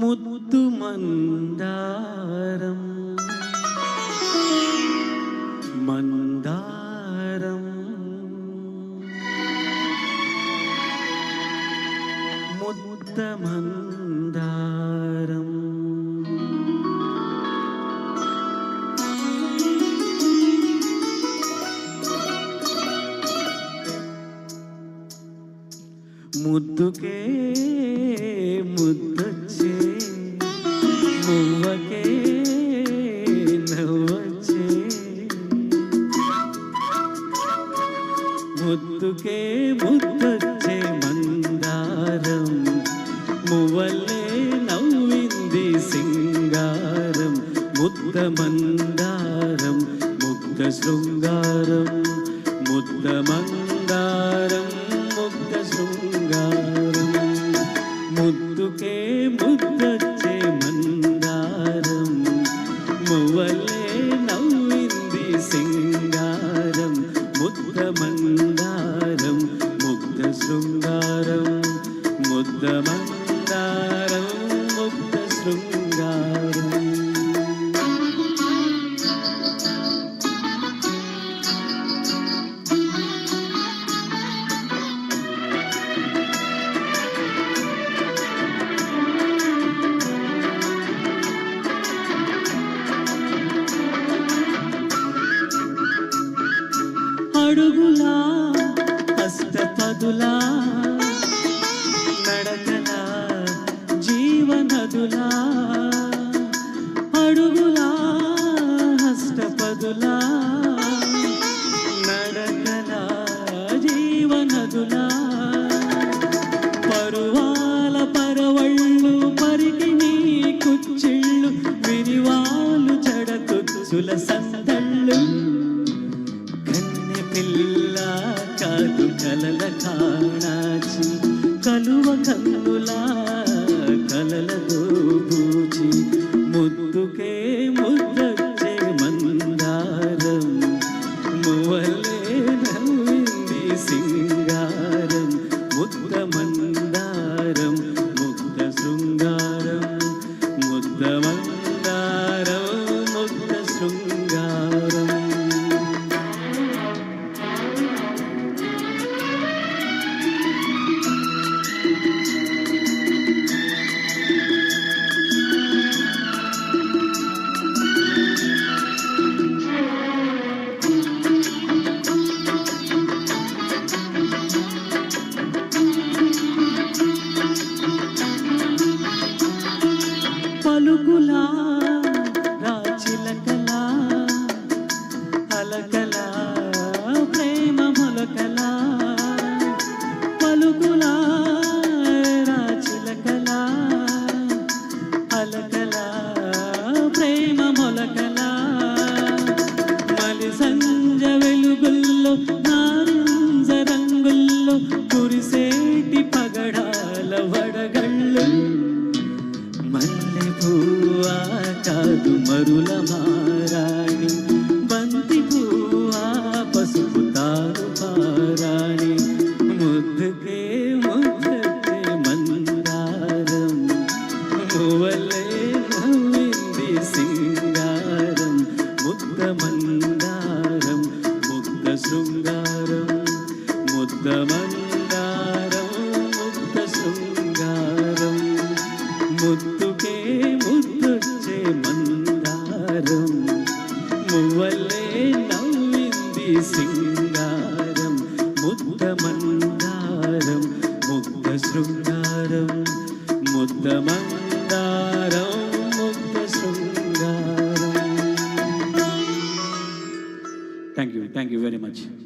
മുത്തു മന്ദാരം മന്ദാരം മുത്ത മന്ദാരം മുത്തുക്കേ മുത്ത మువ్వకే నవ్వొచ్చే ముద్దుకే ముద్దొచ్చే మందారం మువ్వలే నవ్వింది సింగారం ముద్ద మందారం ముగ్ధ శృంగారం ముద్ద మందారం ముగ్ధ శృంగారం ముద్దుకే ಮಂದ అడుగులా అష్టపదులా నడకలా జీవనదులా అడుగులా అష్టపదులా నడకలా జీవనదులా పరువాల పరవళ్ళు పరికి నీ కుచ్చిళ్ళు విరివాలు జడకొచ్చుల సందళ్ళు. కలల కాణాచి కలువ కన్నులా కలలతో పూచి కాదు మరుల మారాణి బంతి పువ్వా పసుపు తారు పారాణి ముద్దుకే ముద్దకే మందారం మువలే నవ్వింది సింగారం ముద్ద మందారం ముగ్ధ శృంగారం ముద్ద మందారం you very much.